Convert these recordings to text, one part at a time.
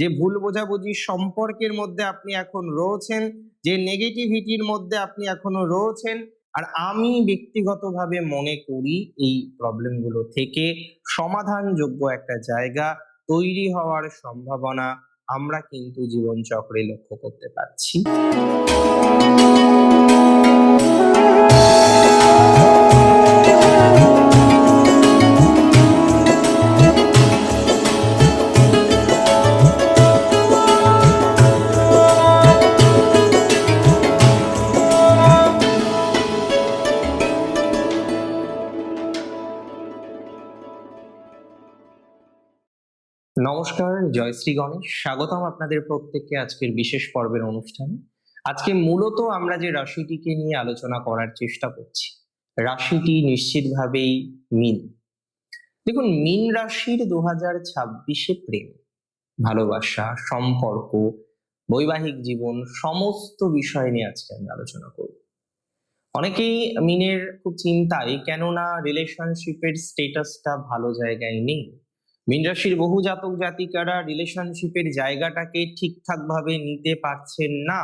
যে ভুল বোঝাবুঝি সম্পর্কের মধ্যে আপনি এখন রয়েছেন, যে নেগেটিভিটির মধ্যে আপনি এখনও রয়েছেন, আর আমি ব্যক্তিগতভাবে মনে করি এই প্রবলেমগুলো থেকে সমাধানযোগ্য একটা জায়গা তৈরি হওয়ার সম্ভাবনা আমরা কিন্তু জীবনচক্রে লক্ষ্য করতে পারছি। নমস্কার জয়শ্রী গণেশ। স্বাগতম আপনাদের প্রত্যেককে আজকের বিশেষ পর্বের অনুষ্ঠানে। আজকে মূলত আমরা যে রাশিটিকে নিয়ে আলোচনা করার চেষ্টা করছি, রাশিটি নিশ্চিতভাবেই মিন। দেখুন, মিন রাশির দু হাজার ছাব্বিশে প্রেম, ভালোবাসা, সম্পর্ক, বৈবাহিক জীবন, সমস্ত বিষয় নিয়ে আজকে আমি আলোচনা করব। অনেকেই মিনের খুব চিন্তায়, কেননা রিলেশনশিপের স্টেটাসটা ভালো জায়গায় নেই। মীন রাশির বহু জাতক জাতিকারা রিলেশনশিপের জায়গাটাকে ঠিকঠাক ভাবে নিতে পারছেন না।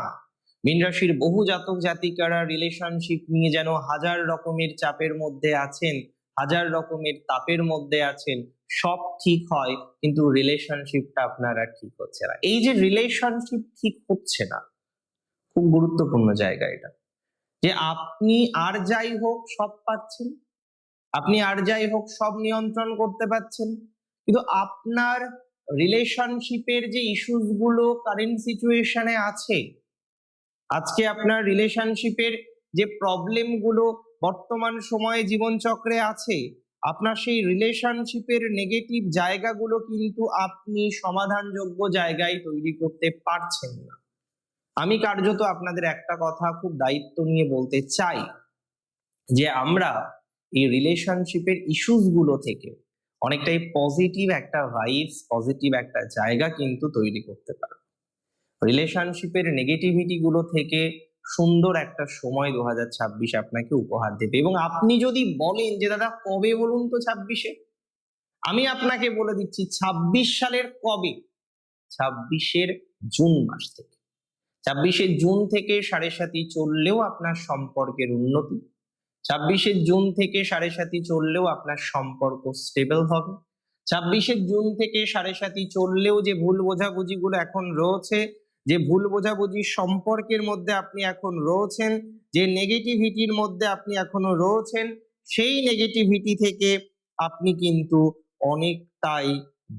মীন রাশির বহু জাতক জাতিকারা রিলেশনশিপ নিয়ে যেন হাজার রকমের চাপের মধ্যে আছেন, হাজার রকমের তাপের মধ্যে আছেন, সব ঠিক হয়, কিন্তু রিলেশনশিপটা আপনারা ঠিক হচ্ছে না। এই যে রিলেশনশিপ ঠিক হচ্ছে না, খুব গুরুত্বপূর্ণ জায়গা এটা। যে আপনি আর যাই হোক সব পাচ্ছেন, আপনি আর যাই হোক সব নিয়ন্ত্রণ করতে পারছেন কিন্তু আপনার রিলেশনশিপের যে ইস্যুসগুলো কারেন্ট সিচুয়েশনে আছে, আজকে আপনার রিলেশনশিপের যে প্রবলেমগুলো বর্তমান সময়ে জীবনচক্রে আছে, আপনার সেই রিলেশনশিপের নেগেটিভ জায়গাগুলো কিন্তু আপনি সমাধানযোগ্য জায়গায় তৈরি করতে পারছেন না। আমি কার্যত আপনাদের একটা কথা খুব দায়িত্ব নিয়ে বলতে চাই, যে আমরা এই রিলেশনশিপের ইস্যুসগুলো থেকে অনেকটাই পজিটিভ একটা ভাইবস পজিটিভ একটা জায়গা কিন্তু তৈরি করতে পারবে। রিলেশনশিপের নেগেটিভিটি গুলো থেকে সুন্দর একটা সময় দু হাজার ছাব্বিশ আপনাকে উপহার দেবে। এবং আপনি যদি বলেন যে, দাদা, কবে বলুন তো ছাব্বিশে? আমি আপনাকে বলে দিচ্ছি, ছাব্বিশ সালের কবে? ছাব্বিশের জুন মাস থেকে। ছাব্বিশে জুন থেকে সাড়ে সাতি চললেও আপনার সম্পর্কের উন্নতি ছাব্বিশে জুন থেকে সাড়ে সাতি চললেও আপনার সম্পর্ক স্টেবল হবে। ছাব্বিশে জুন থেকে সাড়ে সাতি চললেও যে ভুল বোঝাবুঝিগুলো এখন রয়েছে, যে ভুল বোঝাবুঝি সম্পর্কের মধ্যে আপনি এখন রয়েছেন, যে নেগেটিভিটির মধ্যে আপনি এখনও রয়েছেন, সেই নেগেটিভিটি থেকে আপনি কিন্তু অনেকটাই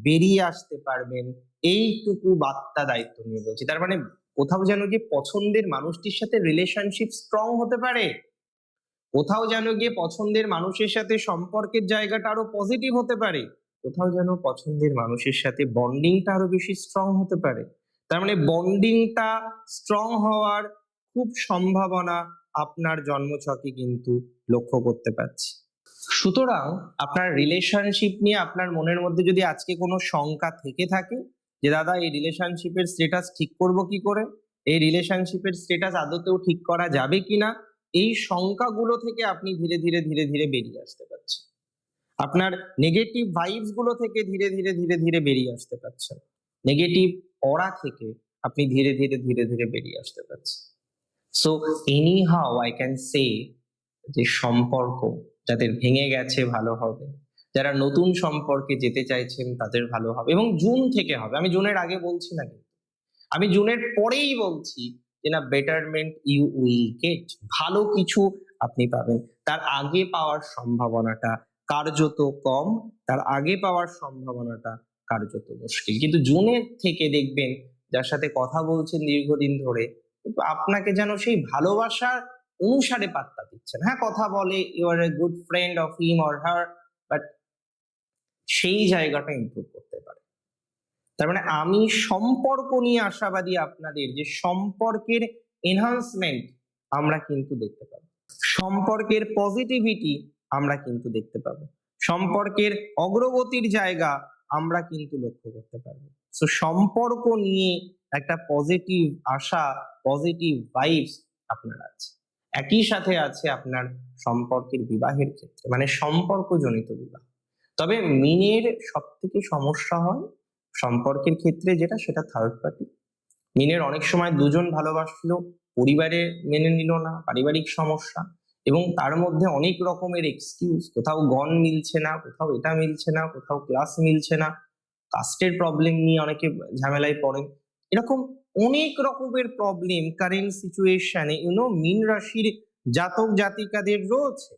বেরিয়ে আসতে পারবেন। এইটুকু বার্তা দায়িত্ব নিয়ে বলছি। তার মানে কোথাও যেন যে পছন্দের মানুষটির সাথে রিলেশনশিপ স্ট্রং হতে পারে কোথাও যেন গিয়ে পছন্দের মানুষের সাথে সম্পর্কের জায়গাটা আরও পজিটিভ হতে পারে। কোথাও যেন পছন্দের মানুষের সাথে বন্ডিংটা আরও বেশি স্ট্রং হতে পারে। তার মানে বন্ডিংটা স্ট্রং হওয়ার খুব সম্ভাবনা আপনার জন্মছকে কিন্তু লক্ষ্য করতে পারছি। সুতরাং আপনার রিলেশনশিপ নিয়ে আপনার মনের মধ্যে যদি আজকে কোনো শঙ্কা থেকে থাকে যে, দাদা, এই রিলেশনশিপের স্টেটাস ঠিক করব কি করে? এই রিলেশনশিপের স্টেটাস আদতেও ঠিক করা যাবে কিনা? এই শঙ্কাগুলো থেকে আপনি ধীরে ধীরে ধীরে ধীরে বেরিয়ে আসতে পারছেন। আপনার নেগেটিভ ভাইবসগুলো থেকে ধীরে ধীরে ধীরে ধীরে বেরিয়ে আসতে পারছেন। নেগেটিভ অরা থেকে আপনি ধীরে ধীরে ধীরে ধীরে বেরিয়ে আসতে পারছেন। So anyhow I can say যে সম্পর্ক যাদের ভেঙে গেছে ভালো হবে, যারা নতুন সম্পর্কে যেতে চাইছেন তাদের ভালো হবে এবং জুন থেকে হবে। আমি জুনের আগে বলছি না কিন্তু। আমি জুনের পরেই বলছি যে না বেটারমেন্ট ইউ উইল গেট ভালো কিছু আপনি পাবেন। তার আগে পাওয়ার সম্ভাবনাটা কার্যত কম, তার আগে পাওয়ার সম্ভাবনাটা কার্যত মুশকিল। কিন্তু জুনের থেকে দেখবেন, যার সাথে কথা বলছেন দীর্ঘদিন ধরে, কিন্তু আপনাকে যেন সেই ভালোবাসার অনুসারে পাত্তা দিচ্ছেন হ্যাঁ কথা বলে you are a good friend of him or her but সেই জায়গাটা ইম্প্রুভ করতে পারে। তার মানে আমি সম্পর্ক নিয়ে আশাবাদী আপনাদের যে সম্পর্কের এনহান্সমেন্ট আমরা কিন্তু দেখতে পাবো। সম্পর্কের পজিটিভিটি আমরা কিন্তু দেখতে পাবো। সম্পর্কের অগ্রগতির জায়গা আমরা কিন্তু লক্ষ্য করতে পারব। তো সম্পর্ক নিয়ে একটা পজিটিভ আশা পজিটিভ ভাইবস আপনার আছে। একই সাথে আছে আপনার সম্পর্কের বিবাহের ক্ষেত্রে মানে সম্পর্কজনিত বিবাহ। তবে মিনের সব থেকে সমস্যা হয় সম্পর্কের ক্ষেত্রে যেটা, সেটা থার্ড পার্টি মিনের অনেক সময় দুজন ভালোবাসলো, পরিবারে মেনে নিল না, পারিবারিক সমস্যা, এবং তার মধ্যে অনেক রকমের এক্সকিউজ কোথাও গন মিলছে না, কোথাও এটা মিলছে না, কোথাও ক্লাস মিলছে না কাস্টের প্রবলেম নিয়ে অনেকে ঝামেলায় পড়েন এরকম অনেক রকমের প্রবলেম কারেন্ট সিচুয়েশনে ইউনো মিন রাশির জাতক জাতিকাদের রয়েছে।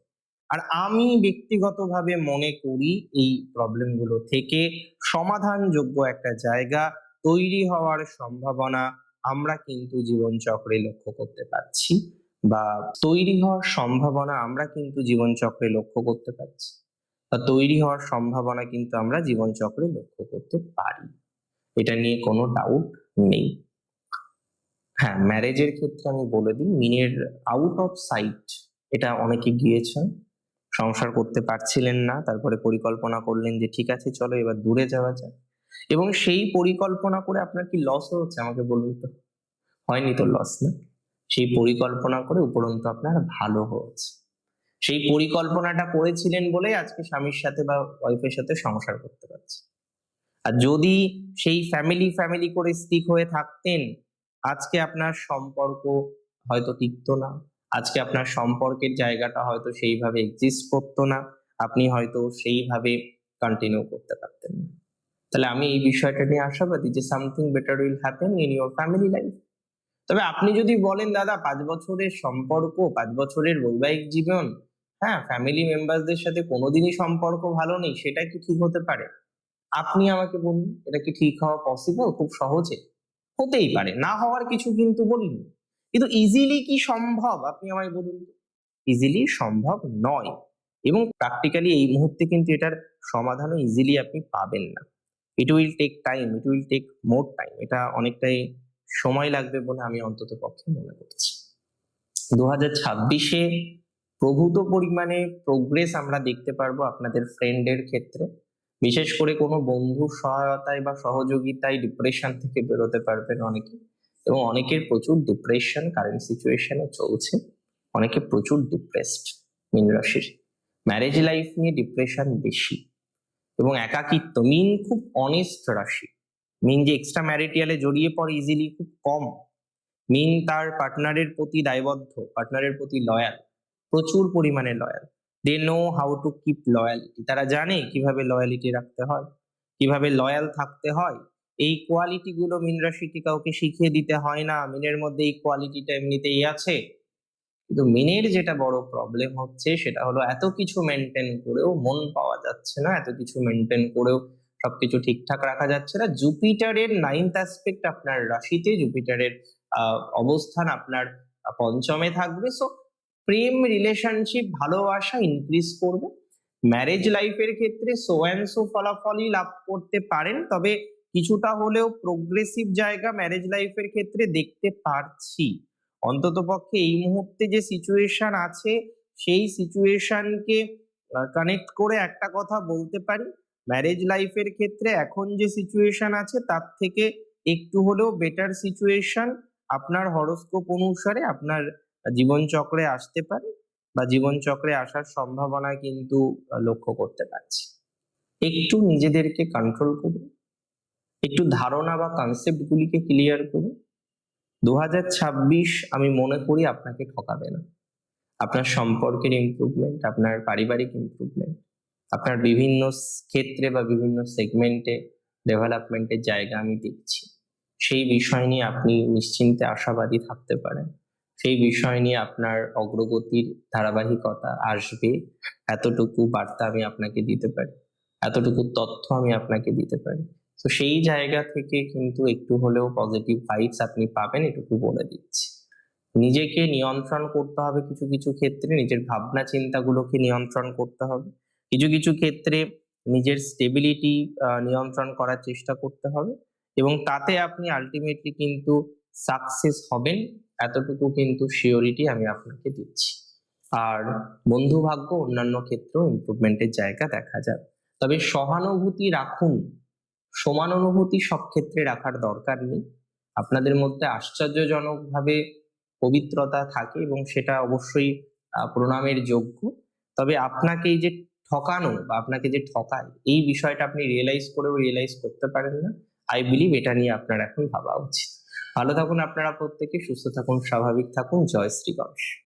আর আমি ব্যক্তিগতভাবে মনে করি এই প্রবলেমগুলো থেকে সমাধানযোগ্য একটা জায়গা তৈরি হওয়ার সম্ভাবনা আমরা কিন্তু জীবনচক্রে লক্ষ্য করতে পারছি বা তৈরি হওয়ার সম্ভাবনা আমরা কিন্তু জীবনচক্রে লক্ষ্য করতে পারছি। বা তৈরি হওয়ার সম্ভাবনা কিন্তু আমরা জীবনচক্রে লক্ষ্য করতে পারি। এটা নিয়ে কোনো ডাউট নেই। হ্যাঁ ম্যারেজের ক্ষেত্রে আমি বলে দিই মিনের আউট অফ সাইট এটা অনেকে গিয়েছেন। সংসার করতে পারছিলেন না, তারপরে পরিকল্পনা করলেন যে ঠিক আছে, চলো এবার দূরে যাওয়া যাক। এবং সেই পরিকল্পনা করে আপনার কি লস হচ্ছে? আমাকে বলুন তো। হয়নি তো লস না। সেই পরিকল্পনা করে উপরন্তু আপনার ভালো হয়েছে। সেই পরিকল্পনাটা করেছিলেন বলেই আজকে স্বামীর সাথে বা ওয়াইফের সাথে সংসার করতে পারছে। আর যদি সেই ফ্যামিলি ফ্যামিলি করে স্টিক হয়ে থাকতেন, আজকে আপনার সম্পর্ক হয়তো টিকতো না। আজকে আপনার সম্পর্কের জায়গাটা হয়তো সেইভাবে এক্সিস্ট করতো না। আপনি হয়তো সেইভাবে কন্টিনিউ করতে পারতেন না। তাহলে আমি এই বিষয়টা নিয়ে আশাবাদী যে something better will happen in your family life তবে আপনি যদি বলেন, দাদা, পাঁচ বছরের সম্পর্ক, পাঁচ বছরের বৈবাহিক জীবন হ্যাঁ ফ্যামিলি মেম্বারদের সাথে কোনোদিনই সম্পর্ক ভালো নেই, সেটা কি ঠিক হতে পারে? আপনি আমাকে বলুন, এটা কি ঠিক হওয়া পসিবল খুব সহজে। হতেই পারে। না হওয়ার কিছু কিন্তু বলিনি। কিন্তু ইজিলি কি সম্ভব? আপনি আমায় বলুন ইজিলি সম্ভব নয়। এবং প্র্যাকটিক্যালি এই মুহূর্তে কিন্তু এটার সমাধানও ইজিলি আপনি পাবেন না। It will take time it will take more time এটা অনেকটাই সময় লাগবে বলে আমি অন্তত পক্ষে মনে করছি। দু হাজার ছাব্বিশে প্রভূত পরিমাণে প্রোগ্রেস আমরা দেখতে পারব আপনাদের ফ্রেন্ডের ক্ষেত্রে। বিশেষ করে কোনো বন্ধুর সহায়তায় বা সহযোগিতায় ডিপ্রেশন থেকে বেরোতে পারবেন অনেকে। এবং অনেকের প্রচুর ডিপ্রেশন কারেন্ট সিচুয়েশনে চলছে। অনেকে প্রচুর ডিপ্রেসড মিন রাশির। ম্যারেজ লাইফ নিয়ে ডিপ্রেশন বেশি। এবং একাকিত্ব, মিন খুব অনেস্ট রাশি। মিন যে এক্সট্রা ম্যারিটিয়ালে জড়িয়ে পড়ে ইজিলি খুব কম। মিন তার পার্টনারের প্রতি দায়বদ্ধ পার্টনারের প্রতি লয়াল প্রচুর পরিমাণে loyal they know how to keep loyalty তারা জানে কীভাবে লয়ালিটি রাখতে হয়, কীভাবে লয়াল থাকতে হয় এই কোয়ালিটি গুলো মিন রাশিকে কাউকে শিখিয়ে দিতে হয় না। মিনের মধ্যে এই কোয়ালিটিটা এমনিতেই আছে। কিন্তু মিনের যেটা বড় প্রবলেম হচ্ছে, সেটা হলো এত কিছু মেনটেন করেও মন পাওয়া যাচ্ছে না, এত কিছু মেনটেন করেও সবকিছু ঠিকঠাক রাখা যাচ্ছে না। জুপিটারের নাইন্থ অ্যাসপেক্ট আপনার রাশিতে জুপিটারের অবস্থান আপনার পঞ্চমে থাকবে। সো প্রেম রিলেশনশিপ ভালোবাসা ইনক্রিজ করবে। ম্যারেজ লাইফের ক্ষেত্রে সো অ্যান্ড সো ফলাফলই লাভ করতে পারেন। তবে কিছুটা হলেও প্রোগ্রেসিভ জায়গা ম্যারেজ লাইফের ক্ষেত্রে দেখতে পারছি। অন্তত পক্ষে এই মুহূর্তে যে সিচুয়েশন আছে, সেই সিচুয়েশনকে কানেক্ট করে একটা কথা বলতে পারি। ম্যারেজ লাইফের ক্ষেত্রে এখন যে সিচুয়েশন আছে, তার থেকে একটু হলেও বেটার সিচুয়েশন আপনার হরস্কোপ অনুসারে আপনার জীবনচক্রে আসতে পারে বা জীবনচক্রে আসার সম্ভাবনা কিন্তু লক্ষ্য করতে পারছি। একটু নিজেদেরকে কন্ট্রোল করুন। একটু ধারণা বা কনসেপ্ট গুলিকে ক্লিয়ার করুন। দু হাজার ছাব্বিশ আমি মনে করি আপনাকে ঠকাবে না। আপনার সম্পর্কের ইমপ্রুভমেন্ট আপনার পারিবারিক ইমপ্রুভমেন্ট আপনার বিভিন্ন ক্ষেত্রে বা বিভিন্ন সেগমেন্টে ডেভেলপমেন্টের জায়গা আমি দেখছি। সেই বিষয় নিয়ে আপনি নিশ্চিন্তে আশাবাদী থাকতে পারেন। সেই বিষয় নিয়ে আপনার অগ্রগতির ধারাবাহিকতা আসবে। এতটুকু বার্তা আমি আপনাকে দিতে পারি। এতটুকু তথ্য আমি আপনাকে দিতে পারি। তো সেই জায়গা থেকে কিন্তু একটু হলেও পজিটিভ ভাইবস আপনি পাবেন, এটুকু বলে দিচ্ছি। নিজেকে নিয়ন্ত্রণ করতে হবে কিছু কিছু ক্ষেত্রে, নিজের ভাবনা চিন্তাগুলোকে নিয়ন্ত্রণ করতে হবে। কিছু কিছু ক্ষেত্রে নিজের স্টেবিলিটি নিয়ন্ত্রণ করার চেষ্টা করতে হবে এবং তাতে আপনি আলটিমেটলি কিন্তু সাকসেস হবেন, এতটুকু কিন্তু শিওরিটি আমি আপনাকে দিচ্ছি। আর বন্ধু ভাগ্য অন্যান্য ক্ষেত্রেও ইমপ্রুভমেন্টের জায়গা দেখা যাবে। তবে সহানুভূতি রাখুন। সমান অনুভূতি সব ক্ষেত্রে রাখার দরকার নেই। আপনাদের মধ্যে আশ্চর্যজনকভাবে পবিত্রতা থাকে এবং সেটা অবশ্যই প্রণামের যোগ্য। তবে আপনাকে এই যে ঠকানো বা আপনাকে যে ঠকায়, এই বিষয়টা আপনি রিয়েলাইজ করেও রিয়েলাইজ করতে পারেন না। আই বিলিভ এটা নিয়ে আপনার এখন ভাবা উচিত। ভালো থাকুন আপনারা প্রত্যেকে, সুস্থ থাকুন, স্বাভাবিক থাকুন। জয় শ্রী